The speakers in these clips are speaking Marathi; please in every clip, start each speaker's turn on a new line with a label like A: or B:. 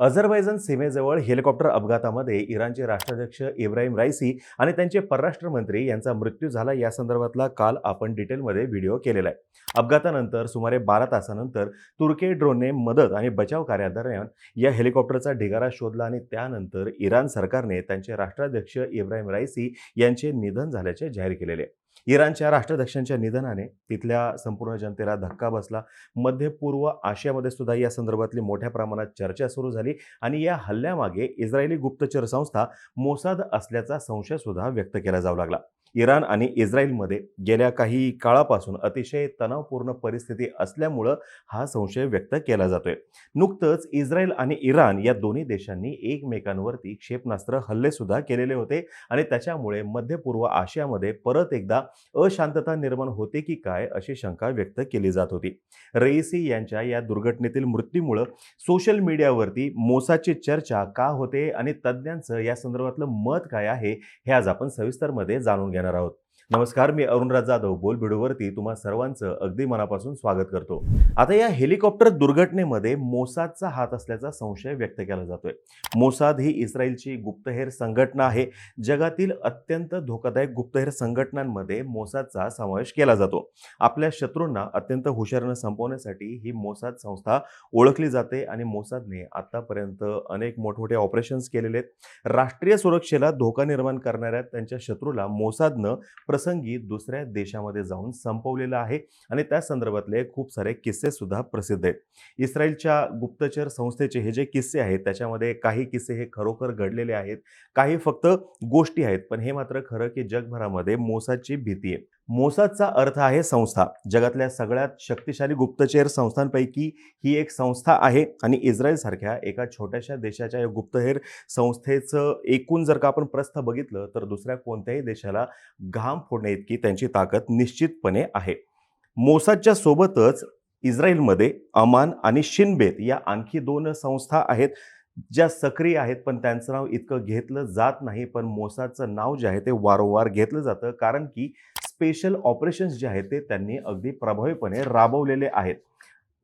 A: अझरबैजन सीमेजवळ हेलिकॉप्टर अपघातामध्ये इराणचे राष्ट्राध्यक्ष इब्राहिम राईसी आणि त्यांचे परराष्ट्र मंत्री यांचा मृत्यू झाला या संदर्भातला काल आपण डिटेलमध्ये व्हिडिओ केलेला आहे अपघातानंतर सुमारे बारा तासानंतर तुर्की ड्रोनने मदत आणि बचाव कार्यादरम्यान या हेलिकॉप्टरचा ढिगारा शोधला आणि त्यानंतर इराण सरकारने त्यांचे राष्ट्राध्यक्ष इब्राहिम राईसी यांचे निधन झाल्याचे जाहीर केलेले आहे. इराणच्या राष्ट्राध्यक्षांच्या निधनाने तिथल्या संपूर्ण जनतेला धक्का बसला. मध्य पूर्व आशियामध्ये सुद्धा या संदर्भातली मोठ्या प्रमाणात चर्चा सुरू झाली आणि या हल्ल्यामागे इस्रायली गुप्तचर संस्था मोसाद असल्याचा संशय सुद्धा व्यक्त केला जाऊ लागला. इराण आणि इस्रायलमध्ये गेल्या काही काळापासून अतिशय तणावपूर्ण परिस्थिती असल्यामुळं हा संशय व्यक्त केला जातोय. नुकतंच इस्रायल आणि इराण या दोन्ही देशांनी एकमेकांवरती क्षेपणास्त्र हल्लेसुद्धा केलेले होते आणि त्याच्यामुळे मध्य पूर्व आशियामध्ये परत एकदा अशांतता निर्माण होते की काय अशी शंका व्यक्त केली जात होती. रईसी यांच्या या दुर्घटनेतील मृत्यूमुळं सोशल मीडियावरती मोसाची चर्चा का होते आणि तज्ज्ञांचं या संदर्भातलं मत काय आहे हे आज आपण सविस्तरमध्ये जाणून घेणार आहोत नमस्कार मी अरुणराज जाधव बोल व्हिडिओवरती तुम्हा सर्वांचं अगदी मनापासून स्वागत करतो. आता या हेलिकॉप्टर दुर्घटनेमध्ये मोसादचा हात असल्याचा संशय व्यक्त केला जातोय. मोसाद ही इस्रायलची गुप्तहेर संघटना आहे. जगातील अत्यंत धोकादायक गुप्तहेर संघटनांमध्ये मोसादचा समावेश केला जातो. आपल्या शत्रूंना अत्यंत हुशारीनं संपवण्यासाठी ही मोसाद संस्था ओळखली जाते आणि मोसादने आतापर्यंत अनेक मोठमोठे ऑपरेशन्स केलेले आहेत. राष्ट्रीय सुरक्षेला धोका निर्माण करणाऱ्या त्यांच्या शत्रूला मोसादनं प्रसंगी दुसऱ्या देशामध्ये जाऊन संपवलेलं आहे आणि त्या संदर्भातले खूप सारे किस्से सुद्धा प्रसिद्ध आहेत. इस्रायलच्या गुप्तचर संस्थेचे हे जे किस्से आहेत त्याच्यामध्ये काही किस्से हे खरोखर घडलेले आहेत काही फक्त गोष्टी आहेत पण हे मात्र खरं की जगभरामध्ये मोसाची भीती आहे. मोसादचा अर्थ आहे संस्था. जगातल्या सगळ्यात शक्तिशाली गुप्तचर संस्थांपैकी ही एक संस्था आहे आणि इस्रायलसारख्या एका छोट्याशा देशाच्या या गुप्तहेर संस्थेचं एकूण जर का आपण प्रस्थ बघितलं तर दुसऱ्या कोणत्याही देशाला घाम फोडणे इतकी त्यांची ताकद निश्चितपणे आहे. मोसादच्या सोबतच इस्रायलमध्ये अमान आणि शिनबेत या आणखी दोन संस्था आहेत ज्या सक्रिय आहेत पण त्यांचं नाव इतकं घेतलं जात नाही पण मोसादचं नाव जे आहे ते वारंवार घेतलं जातं. कारण की स्पेशल ऑपरेशन्स जे आहेत ते त्यांनी अगदी प्रभावीपणे राबवलेले आहेत.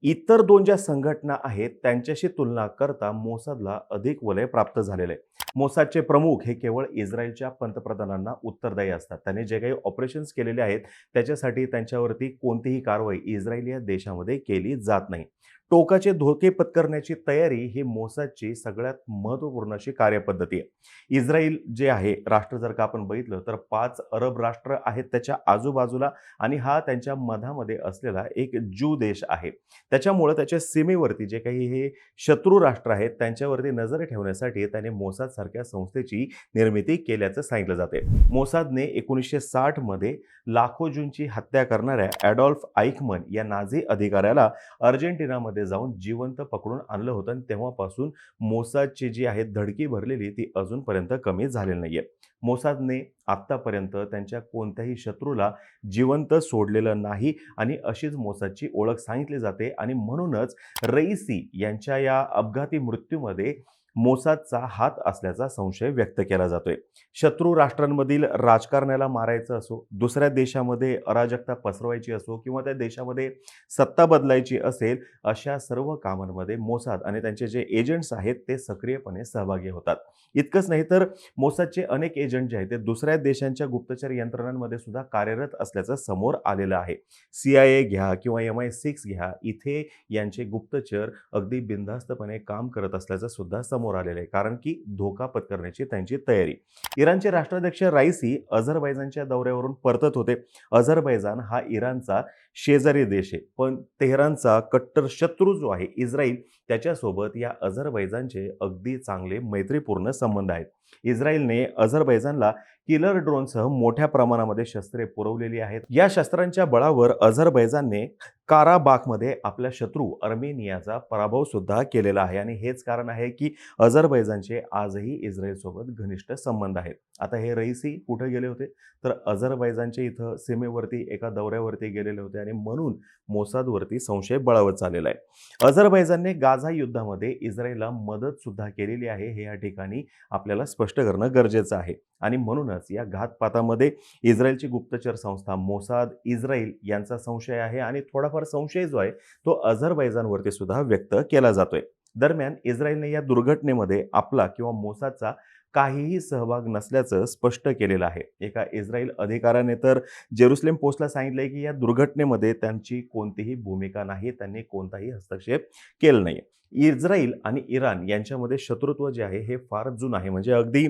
A: इतर दोन ज्या संघटना आहेत त्यांच्याशी तुलना करता मोसादला अधिक वलय प्राप्त झालेलं आहे. मोसादचे प्रमुख हे केवळ इस्रायलच्या पंतप्रधानांना उत्तरदायी असतात. त्यांनी जे काही ऑपरेशन्स केलेले आहेत त्याच्यासाठी त्यांच्यावरती कोणतीही कारवाई इस्रायल या देशामध्ये केली जात नाही. टोकाचे धोके पत्करण्याची तयारी ही मोसादची सगळ्यात महत्त्वपूर्ण अशी कार्यपद्धती आहे. इस्रायल जे आहे राष्ट्र जर का आपण बघितलं तर पाच अरब राष्ट्र आहेत त्याच्या आजूबाजूला आणि हा त्यांच्या मधामध्ये असलेला एक जू देश आहे. त्याच्यामुळं त्याच्या सीमेवरती जे काही हे शत्रू राष्ट्र आहेत त्यांच्यावरती नजर ठेवण्यासाठी त्याने मोसाद सारख्या संस्थेची निर्मिती केल्याचं सांगितलं जाते मोसादने एकोणीसशे साठमध्ये लाखो जूनची हत्या करणाऱ्या ॲडॉल्फ आईकमन या नाझी अधिकाऱ्याला अर्जेंटिनामध्ये जाऊन जिवंत पकडून आणलं होतं आणि तेव्हापासून मोसादची जी आहे धडकी भरलेली ती अजूनपर्यंत कमी झालेली नाहीये. मोसादने आत्तापर्यंत त्यांच्या कोणत्याही शत्रूला जिवंत सोडलेलं नाही आणि अशीच मोसादची ओळख सांगितली जाते आणि म्हणूनच रईसी यांच्या या अपघाती मृत्यूमध्ये मोसादचा हात असल्याचा संशय व्यक्त केला जातोय. शत्रू राष्ट्रांमधील राजकारण्याला मारायचं असो दुसऱ्या देशामध्ये अराजकता पसरवायची असो किंवा त्या देशामध्ये सत्ता बदलायची असेल अशा सर्व कामांमध्ये मोसाद आणि त्यांचे जे एजंट्स आहेत ते सक्रियपणे सहभागी होतात. इतकंच नाही तर मोसादचे अनेक एजंट जे आहेत ते दुसऱ्या देशांच्या गुप्तचर यंत्रणांमध्ये सुद्धा कार्यरत असल्याचं समोर आलेलं आहे. सी आय ए घ्या किंवा एम आय सिक्स घ्या इथे यांचे गुप्तचर अगदी बिनधास्तपणे काम करत असल्याचं सुद्धा समोर आलेलं आहे. कारण की धोका पत्करण्याची त्यांची तयारी. इराणचे राष्ट्राध्यक्ष राईसी अझरबैजानच्या दौऱ्यावरून परतत होते. अझरबैजान हा इराणचा शेजारी देश आहे. पण तेहरानचा कट्टर शत्रू जो आहे इस्रायल त्याच्यासोबत या अझरबैजानचे अगदी चांगले मैत्रीपूर्ण संबंध आहेत. इस्रायलने अझरबैजानला किलर ड्रोनसह मोठ्या प्रमाणामध्ये शस्त्रे पुरवलेली आहेत. या शस्त्रांच्या बळावर अझरबैजानने काराबाखमध्ये आपल्या शत्रू अर्मेनियाचा पराभव सुद्धा केलेला आहे. आणि हेच कारण आहे की अझरबैजानचे आजही इस्रायलसोबत घनिष्ठ संबंध आहेत. आता हे रईसी कुठे गेले होते? तर अझरबैजानचे इथं सीमेवरती एका दौऱ्यावरती गेलेले होते आणि म्हणून मोसादवरती संशय बळावत चाललेला आहे. अझरबैजानने गा गाझा युद्धामध्ये इस्रायलला मदत सुद्धा केलेली आहे हे या ठिकाणी आपल्याला स्पष्ट करणं गरजेचं आहे. आणि म्हणूनच या घातपातामध्ये इस्रायलची गुप्तचर संस्था मोसाद इस्रायल यांचा संशय आहे आणि थोडाफार संशय जो आहे तो अझरबैजानवरती सुद्धा व्यक्त केला जातोय. दरम्यान इस्रायलने या दुर्घटनेमध्ये आपला किंवा मोसादचा काहीही सहभाग नसल्याचं स्पष्ट केलेलं आहे. एका इस्रायल अधिकाऱ्याने तर जेरुसलेम पोस्टला सांगितलंय की या दुर्घटनेमध्ये त्यांची कोणतीही भूमिका नाही त्यांनी कोणताही हस्तक्षेप केला नाही इस्रायल आणि इराण यांच्यामध्ये शत्रुत्व जे आहे हे फार जुनं आहे. म्हणजे अगदी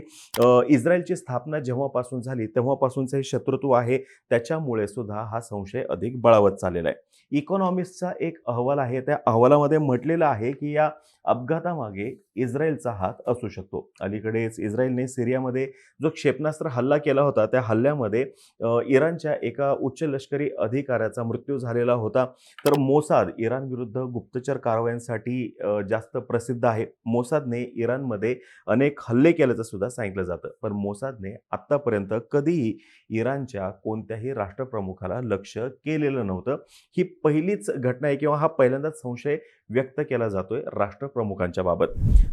A: इस्रायलची स्थापना जेव्हापासून झाली तेव्हापासूनचं हे शत्रुत्व आहे. त्याच्यामुळे सुद्धा हा संशय अधिक बळावत चाललेला आहे. इकॉनॉमिस्टचा एक अहवाल आहे त्या अहवालामध्ये म्हटलेलं आहे की या अपघातामागे इस्रायलचा हात असू शकतो. अलीकडेच इस्रायलने सिरियामध्ये जो क्षेपणास्त्र हल्ला केला होता त्या हल्ल्यामध्ये इराणच्या एका उच्च लष्करी अधिकाऱ्याचा मृत्यू झालेला होता. तर मोसाद इराण विरुद्ध गुप्तचर कारवायांसाठी जास्त प्रसिद्ध आहे. मोसादने इराणमध्ये अनेक हल्ले केल्याचं सुद्धा सांगितलं जातं. पण मोसादने आत्तापर्यंत कधीही इराणच्या कोणत्याही राष्ट्रप्रमुखाला लक्ष केलेलं नव्हतं. ही पहिलीच घटना आहे किंवा हा पहिल्यांदाच संशय व्यक्त केला जातोय राष्ट्रप्रमुखांच्या बाबत.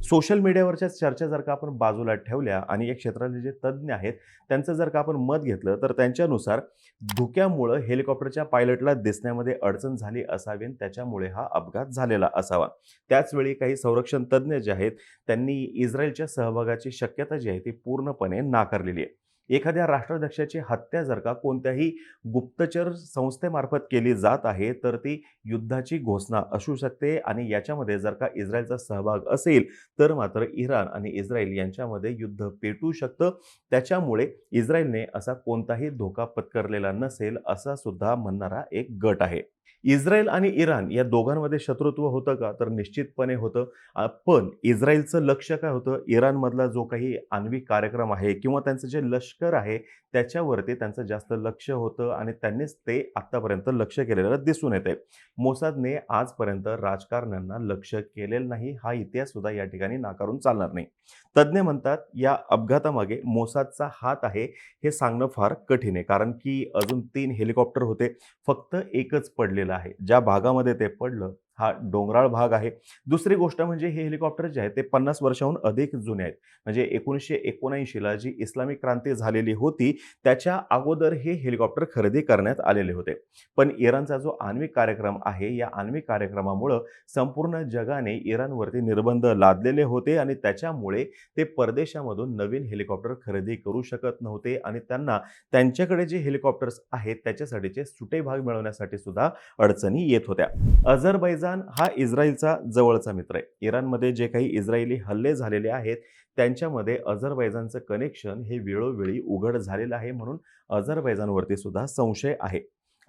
A: सोशल मीडियावरच्या चर्चा जर का आपण बाजूला ठेवल्या आणि या क्षेत्रातले जे तज्ज्ञ आहेत त्यांचं जर का आपण मत घेतलं तर त्यांच्यानुसार धुक्यामुळं हेलिकॉप्टरच्या पायलटला दिसण्यामध्ये अडचण झाली असावी आणि त्याच्यामुळे हा अपघात झालेला असावा. त्याचवेळी काही संरक्षण तज्ज्ञ जे आहेत त्यांनी इस्रायलच्या सहभागाची शक्यता जी आहे ती पूर्णपणे नाकारलेली आहे. एखाद्या राष्ट्राध्यक्षाची हत्या जर का कोणत्याही गुप्तचर संस्थेमार्फत केली जात आहे तर ती युद्धाची घोषणा असू शकते आणि याच्यामध्ये जर का इस्रायलचा सहभाग असेल तर मात्र इराण आणि इस्रायल यांच्यामध्ये युद्ध पेटू शकतं. त्याच्यामुळे इस्रायलने असा कोणताही धोका पत्करलेला नसेल असा सुद्धा म्हणणारा एक गट आहे. इस्रायल आणि इराण या दोघांमध्ये शत्रुत्व होतं का? तर निश्चितपणे होतं. पण इस्रायलचं लक्ष काय होतं? इराणमधला जो काही आण्विक कार्यक्रम आहे किंवा त्यांचं जे लष्कर आहे त्याच्यावरती त्यांचं जास्त लक्ष होतं आणि त्यांनीच ते आत्तापर्यंत लक्ष केलेलं दिसून येते मोसादने आजपर्यंत राजकारण्यांना लक्ष केलेलं नाही. हा इतिहास सुद्धा या ठिकाणी नाकारून चालणार नाही. तज्ज्ञ म्हणतात या अपघातामागे मोसादचा हात आहे हे सांगणं फार कठीण आहे. कारण की अजून तीन हेलिकॉप्टर होते. फक्त एकच पडलं पडलेलं आहे. ज्या भागामध्ये ते पडलं हा डोंगराळ भाग आहे. दुसरी गोष्ट म्हणजे हे हेलिकॉप्टर जे आहेत ते पन्नास वर्षाहून अधिक जुने आहेत. म्हणजे एकोणीसशे एकोणऐंशीला जी इस्लामिक क्रांती झालेली होती त्याच्या अगोदर हे हेलिकॉप्टर खरेदी करण्यात आलेले होते. पण इराणचा जो आण्विक कार्यक्रम आहे या आण्विक कार्यक्रमामुळं संपूर्ण जगाने इराणवरती निर्बंध लादलेले होते आणि त्याच्यामुळे ते परदेशामधून नवीन हेलिकॉप्टर खरेदी करू शकत नव्हते आणि त्यांना त्यांच्याकडे जे हेलिकॉप्टर्स आहेत त्याच्यासाठीचे सुटे भाग मिळवण्यासाठी सुद्धा अडचणी येत होत्या. अझरबैजान हा इस्रायलचा जवळचा मित्र आहे. इराणमध्ये जे काही इस्रायली हल्ले झालेले आहेत त्यांच्यामध्ये अझरबैजानचं कनेक्शन हे वेळोवेळी उघड झालेलं आहे म्हणून अझरबैजानवरती सुद्धा संशय आहे.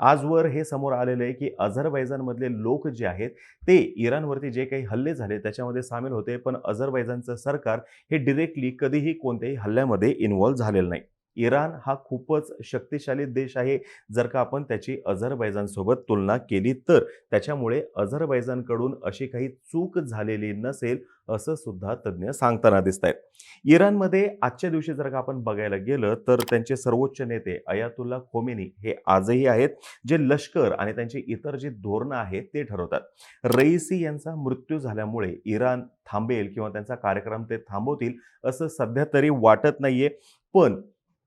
A: आजवर हे समोर आलेलं आहे की अझरबैजानमधले लोक जे आहेत ते इराणवरती जे काही हल्ले झाले त्याच्यामध्ये सामील होते पण अझरबैजानचं सरकार हे डिरेक्टली कधीही कोणत्याही हल्ल्यामध्ये इन्व्हॉल्व्ह झालेलं नाही. इराण हा खूपच शक्तिशाली देश आहे. जर का आपण त्याची अझरबैजानसोबत तुलना केली तर त्याच्यामुळे अझरबैजानकडून अशी काही चूक झालेली नसेल असं सुद्धा तज्ज्ञ सांगताना दिसत आहेत इराणमध्ये आजच्या दिवशी जर का आपण बघायला गेलं तर त्यांचे सर्वोच्च नेते अयातुल्ला खोमेनी हे आजही आहेत. जे लष्कर आणि त्यांची इतर जी धोरणं आहेत ते ठरवतात. रईसी यांचा मृत्यू झाल्यामुळे इराण थांबेल किंवा त्यांचा कार्यक्रम ते थांबवतील असं सध्या तरी वाटत नाहीये. पण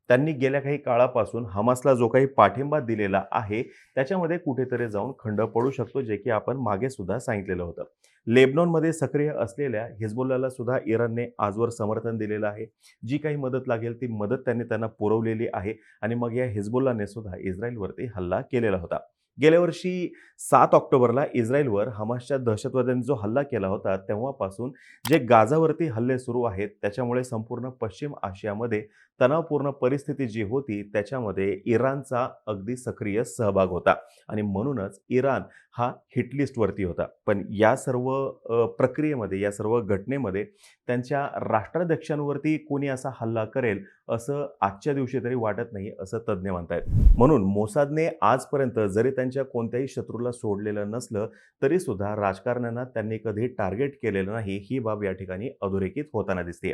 A: त्यांनी गेल्या काही काळापासून हमासला जो काही पाठिंबा दिलेला आहे त्याच्यामध्ये कुठेतरी जाऊन खंड पडू शकतो जे की आपण मागे सुद्धा सांगितलेलं होतं. लेबनॉनमध्ये सक्रिय असलेल्या हिजबुल्लाला सुद्धा इराणने आजवर समर्थन दिलेलं आहे. जी काही मदत लागेल ती मदत त्यांनी त्यांना पुरवलेली आहे आणि मग या हिजबुल्लाने सुद्धा इस्रायलवरती हल्ला केलेला होता. गेल्या वर्षी सात ऑक्टोबरला इस्रायलवर हमासच्या दहशतवाद्यांनी जो हल्ला केला होता तेव्हापासून जे गाजावरती हल्ले सुरू आहेत त्याच्यामुळे संपूर्ण पश्चिम आशियामध्ये तणावपूर्ण परिस्थिती जी होती त्याच्यामध्ये इराणचा अगदी सक्रिय सहभाग होता. आणि म्हणूनच इराण हा हिटलिस्टवरती होता. पण या सर्व प्रक्रियेमध्ये या सर्व घटनेमध्ये त्यांच्या राष्ट्राध्यक्षांवरती कोणी असा हल्ला करेल असं आजच्या दिवशी तरी वाटत नाही असं तज्ज्ञ म्हणतायत. म्हणून मोसादने आजपर्यंत जरी त्यांच्या कोणत्याही शत्रूला सोडलेलं नसलं तरी सुद्धा राजकारण्यांना त्यांनी कधी टार्गेट केलेलं नाही ही बाब या ठिकाणी अधोरेखित होताना दिसते